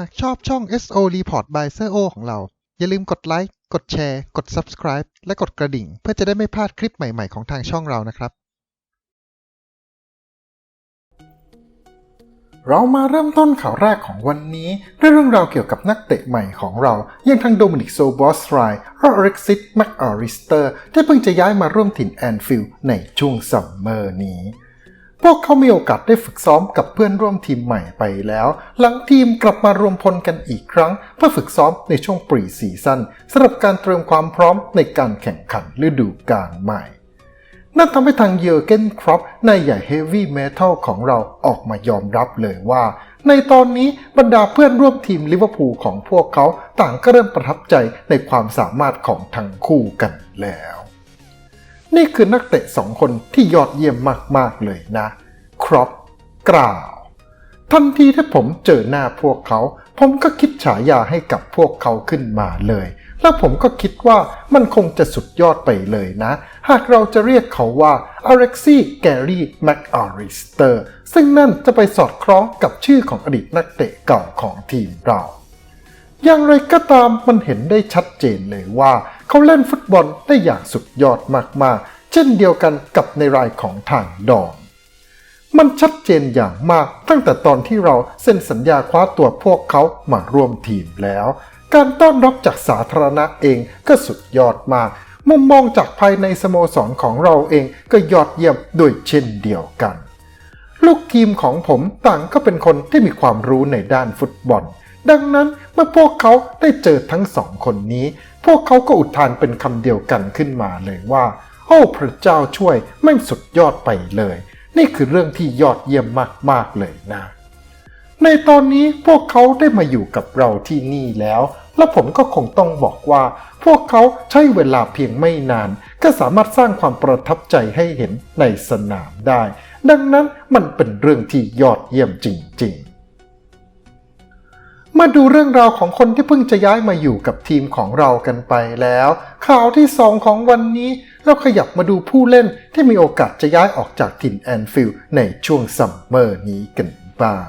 หากชอบช่อง SO Report by s โ o ของเรา อย่าลืมกดไลค์ กดแชร์ กด Subscribe และกดกระดิ่ง เพื่อจะได้ไม่พลาดคลิปใหม่ ๆ ของทางช่องเรานะครับ เรามาเริ่มต้นข่าวแรกของวันนี้ด้วยเรื่องราวเกี่ยวกับนักเตะใหม่ของเราอย่างทางโดมินิกโซบอสไรและอเร็กซิสแมคอาริสเตอร์ที่เพิ่งจะย้ายมาร่วมถิ่นแอนฟิลด์ในช่วงซัมเมอร์นี้ พวกเขามีโอกาสได้ฝึกซ้อมกับเพื่อนร่วมทีมใหม่ไปแล้ว หลังทีมกลับมารวมพลกันอีกครั้ง เพื่อฝึกซ้อมในช่วงปรีซีซั่นสำหรับการเตรียมความพร้อมในการแข่งขันฤดูกาลใหม่นั่นทำให้ทางเยอร์เกนครอปนายใหญ่เฮฟวี่เมทัลของเราออกมายอมรับเลยว่า ในตอนนี้บรรดาเพื่อนร่วมทีมลิเวอร์พูลของพวกเขาต่างก็เริ่มประทับใจในความสามารถของทั้งคู่กันแล้ว นี่คือนักเตะสองคนที่ยอดเยี่ยมมาก ๆ เลยนะ ครอปกล่าว ทันทีที่ผมเจอหน้าพวกเขา ผมก็คิดฉายาให้กับพวกเขาขึ้นมาเลย แล้วผมก็คิดว่ามันคงจะสุดยอดไปเลยนะ หากเราจะเรียกเขาว่าอเร็กซี่แกรี่แมคอาริสเตอร์ซึ่งนั่นจะไปสอดคล้องกับชื่อของอดีตนักเตะเก่าของทีมเราอย่างไรก็ตามมันเห็นได้ชัดเจนเลยว่า เขาเล่นฟุตบอลได้อย่างสุดยอดมากๆ เช่นเดียวกันกับในรายของทางดอนมันชัดเจนอย่างมากตั้งแต่ตอนที่เราเซ็นสัญญาคว้าตัวพวกเขามาร่วมทีมแล้ว การต้อนรับจากสาธารณะเองก็สุดยอดมาก มุมมองจากภายในสโมสรของเราเองก็ยอดเยี่ยมด้วยเช่นเดียวกัน ลูกทีมของผมต่างก็เป็นคนที่มีความรู้ในด้านฟุตบอล ดังนั้นเมื่อพวกเขาได้เจอทั้งสองคนนี้ พวกเขาก็อุทานเป็นคำเดียวกันขึ้นมาเลยว่า โอ้พระเจ้าช่วยแม่งสุดยอดไปเลย นี่คือเรื่องที่ยอดเยี่ยมมากๆเลยนะ ในตอนนี้พวกเขาได้มาอยู่กับเราที่นี่แล้ว และผมก็คงต้องบอกว่า พวกเขาใช้เวลาเพียงไม่นาน ก็สามารถสร้างความประทับใจให้เห็นในสนามได้ ดังนั้นมันเป็นเรื่องที่ยอดเยี่ยมจริง ๆ มาดูเรื่องราวของคนที่เพิ่งจะย้ายมาอยู่กับทีมของเรากันไปแล้ว ข่าวที่สองของวันนี้เราขยับมาดูผู้เล่นที่มีโอกาสจะย้ายออกจากถิ่นแอนฟิลด์ในช่วงซัมเมอร์นี้กันบ้าง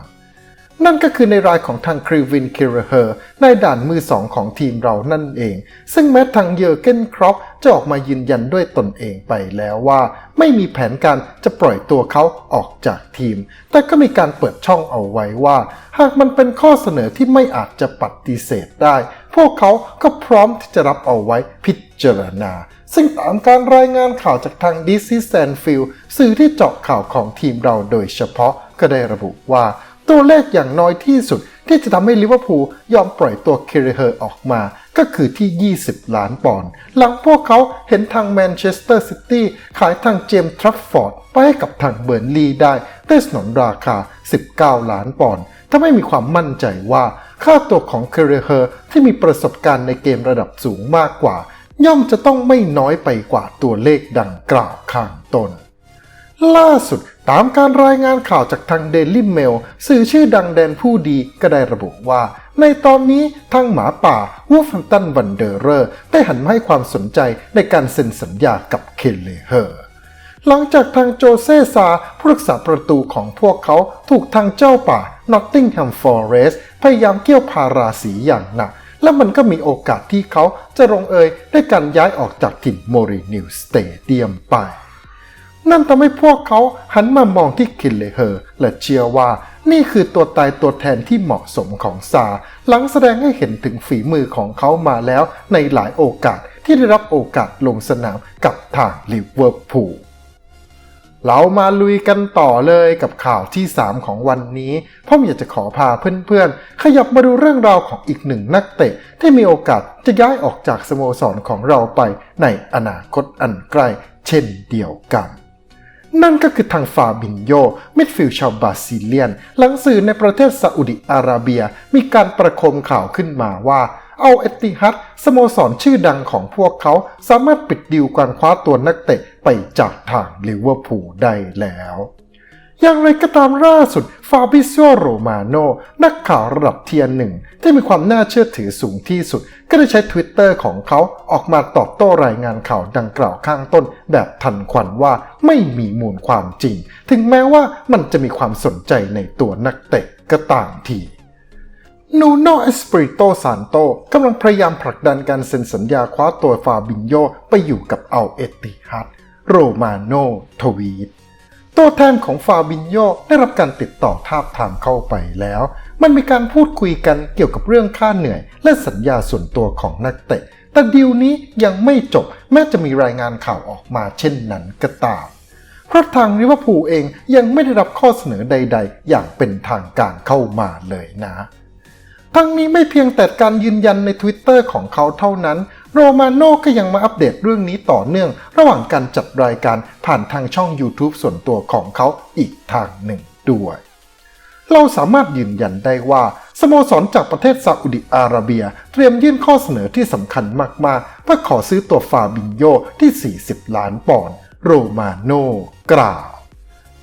นั่นก็คือในรายของทางครีวินคิรเฮอร์ในด่านมือสองของทีมเรานั่นเอง ซึ่งแม้ทางเยอร์เกนครอปจะออกมายืนยันด้วยตนเองไปแล้วว่า ไม่มีแผนการจะปล่อยตัวเขาออกจากทีม แต่ก็มีการเปิดช่องเอาไว้ว่า หากมันเป็นข้อเสนอที่ไม่อาจจะปฏิเสธได้ พวกเขาก็พร้อมที่จะรับเอาไว้พิจารณา ซึ่งตามการรายงานข่าวจากทางดิซิแซนฟิลสื่อที่เจาะข่าวของทีมเราโดยเฉพาะก็ได้ระบุว่า ตัวเลขอย่างน้อยที่สุดที่จะทำให้ลิเวอร์พูลยอมปล่อยตัวเคเรเฮอร์ออกมา ก็คือที่ 20 ล้านปอนด์หลังพวกเขาเห็นทางแมนเชสเตอร์ซิตี้ขายทางเจมส์ทรัฟฟอร์ดไปให้กับทางเบิร์นลีได้ด้วยสนนราคา 19 ล้านปอนด์ถ้าไม่มีความมั่นใจว่าค่าตัวของเคเรเฮอร์ที่มีประสบการณ์ในเกมระดับสูงมากกว่า ย่อมจะต้องไม่น้อยไปกว่าตัวเลขดังกล่าวข้างต้นล่าสุด ตามการรายงานข่าวจากทาง Daily Mail สื่อชื่อดังแดนผู้ดีก็ได้ระบุว่า ในตอนนี้ทางหมาป่าวูฟันตันวันเดอร์เรอร์ได้หันมาให้ความสนใจในการเซ็นสัญญากับเคนเลเฮอร์หลังจากทางโจเซซาผู้รักษาประตูของพวกเขาถูกทางเจ้าป่า Nottingham Forest พยายามเกี่ยวพาราสีอย่างหนัก และมันก็มีโอกาสที่เขาจะลงเอยด้วยการย้ายออกจากถิ่นโมรินิวสเตเดียมไป นั่นทำให้พวกเขาหันมามองที่คินเลเฮอร์และเชื่อว่านี่คือตัวตายตัวแทนที่เหมาะสมของซา หลังแสดงให้เห็นถึงฝีมือของเขามาแล้วในหลายโอกาสที่ได้รับโอกาสลงสนามกับทางลิเวอร์พูลเรามาลุยกันต่อเลยกับข่าวที่ 3 ของวันนี้พ่อมอยากจะขอพาเพื่อนๆ ขยับมาดูเรื่องราวของอีกหนึ่งนักเตะ ที่มีโอกาสจะย้ายออกจากสโมสรของเราไปในอนาคตอันใกล้เช่นเดียวกัน นั่นก็คือทางฟาบินโยมิดฟิลด์ชาวบราซิเลียน หลังสื่อในประเทศซาอุดิอาระเบีย มีการประโคมข่าวขึ้นมาว่าเอาเอติฮัดสโมสรชื่อดังของพวกเขาสามารถปิดดีลการคว้าตัวนักเตะไปจากทางลิเวอร์พูลได้แล้ว อย่างไรก็ตามล่าสุด ฟาบิซิโอ โรมาโน นักข่าวระดับเทียนหนึ่ง ที่มีความน่าเชื่อถือสูงที่สุด ก็ได้ใช้ Twitter ของเขาออกมาตอบโต้รายงานข่าวดังกล่าวข้างต้น แบบทันควันว่าไม่มีมูลความจริง ถึงแม้ว่ามันจะมีความสนใจในตัวนักเตะก็ต่ามทีนูโนเอสปริโตซานโตกำลังพยายามผลักดันการเซ็นสัญญาคว้าตัวฟาบินโยไปอยู่กับเอัลเอติฮัดโรมาโนทวีต ตัวแทนของฟาบินโยได้รับการติดต่อทาบทามเข้าไปแล้ว มันมีการพูดคุยกันเกี่ยวกับเรื่องค่าเหนื่อย และสัญญาส่วนตัวของนักเตะ แต่ดีลนี้ยังไม่จบแม้จะมีรายงานข่าวออกมาเช่นนั้นก็ตามเพราะทางลิเวอร์พูลเองยังไม่ได้รับข้อเสนอใด ๆ อย่างเป็นทางการเข้ามาเลยนะทั้งนี้ไม่เพียงแต่การยืนยันใน Twitter ของเขาเท่านั้น โรมาโน่ก็ยังมาอัปเดตเรื่องนี้ต่อเนื่อง ระหว่างการจัดรายการผ่านทางช่อง YouTube ส่วนตัวของเขาอีกทางหนึ่งด้วย เราสามารถยืนยันได้ว่า สโมสรจากประเทศซาอุดิอาระเบีย เตรียมยื่นข้อเสนอที่สำคัญมากๆเพื่อขอซื้อตัวฟาบินโยที่ 40 ล้านปอนด์โรมาโน่กล่าว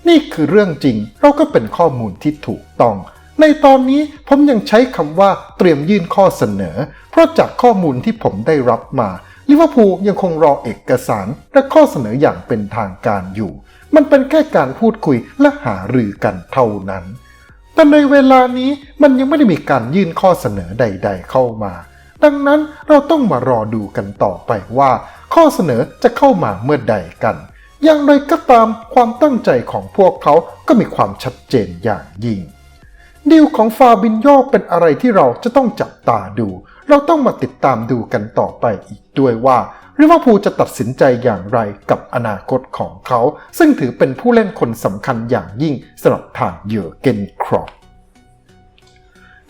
นี่คือเรื่องจริงเราก็เป็นข้อมูลที่ถูกต้อง ในตอนนี้ผมยังใช้คำว่าเตรียมยื่นข้อเสนอ เพราะจากข้อมูลที่ผมได้รับมาลิเวอร์พูลยังคงรอเอกสารและข้อเสนออย่างเป็นทางการอยู่ มันเป็นแค่การพูดคุยและหารือกันเท่านั้น แต่ในเวลานี้มันยังไม่ได้มีการยื่นข้อเสนอใด ๆ เข้ามา ดังนั้นเราต้องมารอดูกันต่อไปว่า ข้อเสนอจะเข้ามาเมื่อใดกัน อย่างไรก็ตามความตั้งใจของพวกเขาก็มีความชัดเจนอย่างยิ่ง ดีลของฟาบินโยเป็นอะไรที่เราจะต้องจับตาดู เราต้องมาติดตามดูกันต่อไปอีกด้วยว่าลิเวอร์พูลจะตัดสินใจอย่างไรกับอนาคตของเขา ซึ่งถือเป็นผู้เล่นคนสำคัญอย่างยิ่งสำหรับทางเยอร์เกนครอป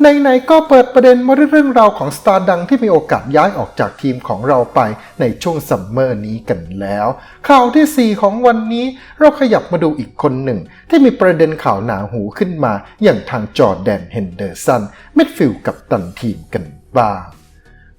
ในๆก็เปิดประเด็นมาเรื่องราวของสตาร์ดังที่มีโอกาสย้ายออกจากทีมของเราไปในช่วงซัมเมอร์นี้กันแล้ว ข่าวทีสี่4 ของวันนี้เราขยับมาดูอีกคนหนึ่ง ที่มีประเด็นข่าวหนาหูขึ้นมา อย่างทางจอร์แดนเฮนเดอร์สันมิดฟิลด์กับตันทีมกันบ้าง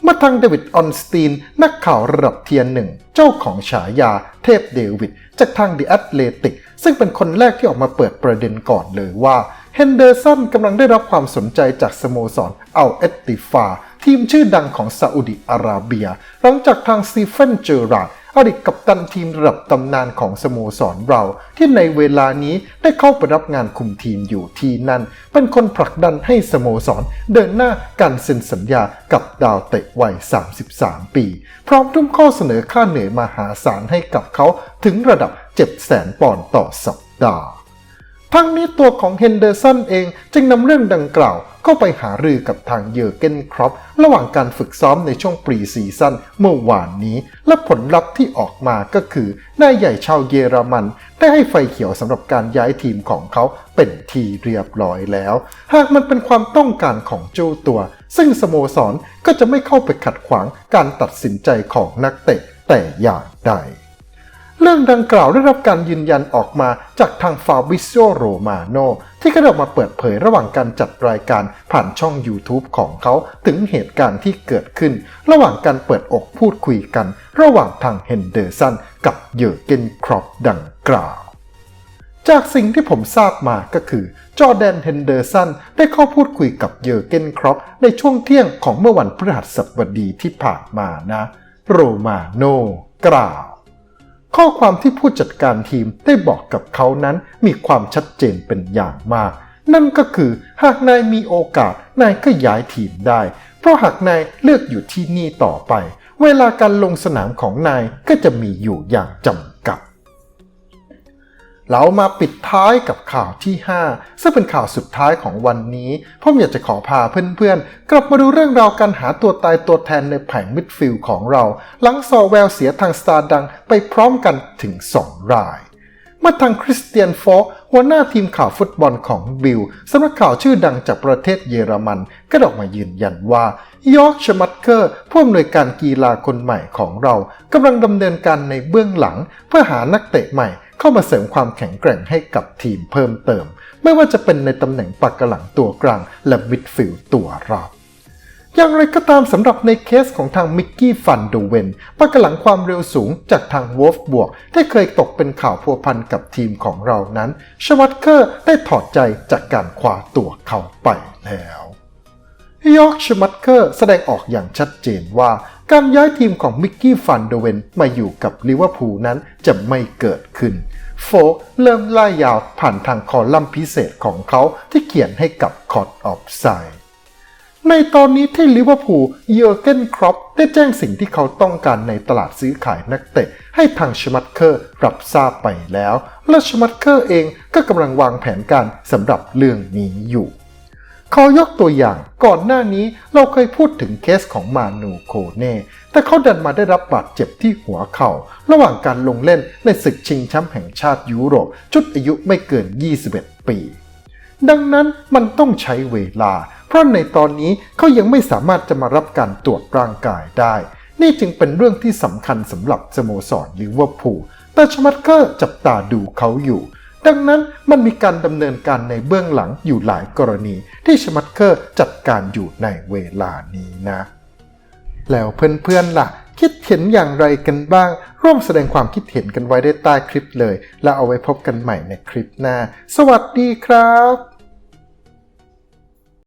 เมื่อทางเดวิดออนสตีน นักข่าวระดับเทียนหนึ่ง เจ้าของฉายาเทพเดวิดจากทาง The Athletic ซึ่งเป็นคนแรกที่ออกมาเปิดประเด็นก่อนเลยว่า เฮนเดอร์สันกำลังได้รับความสนใจจากสโมสรอัลเอตติฟา ทีมชื่อดังของซาอุดิอาระเบีย หลังจากทางสตีเฟนเจอราร์ดอดีตกัปตันทีมระดับตำนานของสโมสรเรา ที่ในเวลานี้ได้เข้าไปรับงานคุมทีมอยู่ที่นั่น เป็นคนผลักดันให้สโมสร เดินหน้าการเซ็นสัญญากับดาวเตะวัย 33 ปี พร้อมทุ่มข้อเสนอค่าเหนื่อยมหาศาลให้กับเขาถึงระดับ 700,000ปอนด์ต่อสัปดาห์ ทั้งนี้ตัวของเฮนเดอร์สันเองจึงนำเรื่องดังกล่าวเข้าไปหารือกับทางเยอร์เกนครอประหว่างการฝึกซ้อมในช่วงปรีซีซั่นเมื่อวานนี้ และผลลัพธ์ที่ออกมาก็คือนายใหญ่ชาวเยอรมัน ได้ให้ไฟเขียวสำหรับการย้ายทีมของเขาเป็นทีเรียบร้อยแล้ว หากมันเป็นความต้องการของเจ้าตัว ซึ่งสโมสรก็จะไม่เข้าไปขัดขวางการตัดสินใจของนักเตะแต่อย่างใด เรื่องดังกล่าวได้รับการยืนยันออกมาจากทางฟาบิโ o โรมาโนที่กระโดดมาเปิดเผยระหว่างการจัดรายการผ่านช่อง YouTube ของเขาถึงเหตุการณ์ที่เกิดขึ้น ระหว่างการเปิดอกพูดคุยกัน ระหว่างทางเฮนเดอร์สันกับเยอร์เกนครอปดังกล่าว จากสิ่งที่ผมทราบมาก็คือ จอแดนเฮนเดอร์สันได้เข้าพูดคุยกับเยอร์เกนครอปในช่วงเที่ยงของเมื่อวันพฤหัสบดีที่ผ่านมานะ โรมาโนกล่าว ข้อความที่ผู้จัดการทีมได้บอกกับเขานั้นมีความชัดเจนเป็นอย่างมาก นั่นก็คือหากนายมีโอกาสนายก็ย้ายทีมได้ เพราะหากนายเลือกอยู่ที่นี่ต่อไป เวลาการลงสนามของนายก็จะมีอยู่อย่างจำกัด เรามาปิดท้ายกับข่าวที่ 5 ซึ่งเป็นข่าวสุดท้ายของวันนี้ผมอยากจะขอพาเพื่อนๆ กลับมาดูเรื่องราวการหาตัวตายตัวแทนในแผงมิดฟิลด์ของเรา หลังซอแววเสียทางสตาร์ดังไปพร้อมกันถึง 2 รายเมื่อทางคริสเตียนฟอกหัวหน้าทีมข่าวฟุตบอลของบิลสำนักข่าวชื่อดังจากประเทศเยอรมันก็ออกมายืนยันว่ายอร์กชมัตเกอร์ผู้อำนวยการกีฬาคนใหม่ของเรากำลังดำเนินการในเบื้องหลัง เพื่อหานักเตะใหม่ เข้ามาเสริมความแข็งแกร่งให้กับทีมเพิ่มเติม ไม่ว่าจะเป็นในตำแหน่งปักกระหลังตัวกลาง และมิดฟิลด์ตัวรับอย่างไรก็ตามสำหรับในเคสของทางมิกกี้ฟันโดเวนปักกระหลังความเร็วสูงจากทางวอฟบวกที่เคยตกเป็นข่าวพัวพันกับทีมของเรานั้น ชวัตเคอร์ได้ถอดใจจากการคว้าตัวเขาไปแล้วยอร์กชมัตเกอร์แสดงออกอย่างชัดเจนว่า การย้ายทีมของมิกกี้ฟันโดเวนมาอยู่กับลิเวอร์พูลนั้นจะไม่เกิดขึ้น โฟเริ่มไล่ายาวผ่านทางคอลัมน์พิเศษของเขาที่เขียนให้กับคอร์ดออฟไซด์ในตอนนี้ที่ลิเวอร์พูลเยอร์เกนครอปได้แจ้งสิ่งที่เขาต้องการในตลาดซื้อขายนักเตะ ให้ทางชมัตเคอร์รับทราบไปแล้ว และชมัตเคอร์เองก็กำลังวางแผนการสำหรับเรื่องนี้อยู่ ขอยกตัวอย่างก่อนหน้านี้เราเคยพูดถึงเคสของมานูโคเน่แต่เขาดันมาได้รับบาดเจ็บที่หัวเข่า ระหว่างการลงเล่นในศึกชิงแชมป์แห่งชาติยุโรป ชุดอายุไม่เกิน 21 ปี ดังนั้นมันต้องใช้เวลา เพราะในตอนนี้เขายังไม่สามารถจะมารับการตรวจร่างกายได้ นี่จึงเป็นเรื่องที่สำคัญสำหรับสโมสรลิเวอร์พูลแต่ชมัตเกอร์จับตาดูเขาอยู่ ดังนั้นมันมีการดำเนินการในเบื้องหลังอยู่หลายกรณีที่ชมัตเคอร์จัดการอยู่ในเวลานี้นะ แล้วเพื่อนๆล่ะ คิดเห็นอย่างไรกันบ้าง ร่วมแสดงความคิดเห็นกันไว้ได้ใต้คลิปเลย แล้วเอาไว้พบกันใหม่ในคลิปหน้า สวัสดีครับ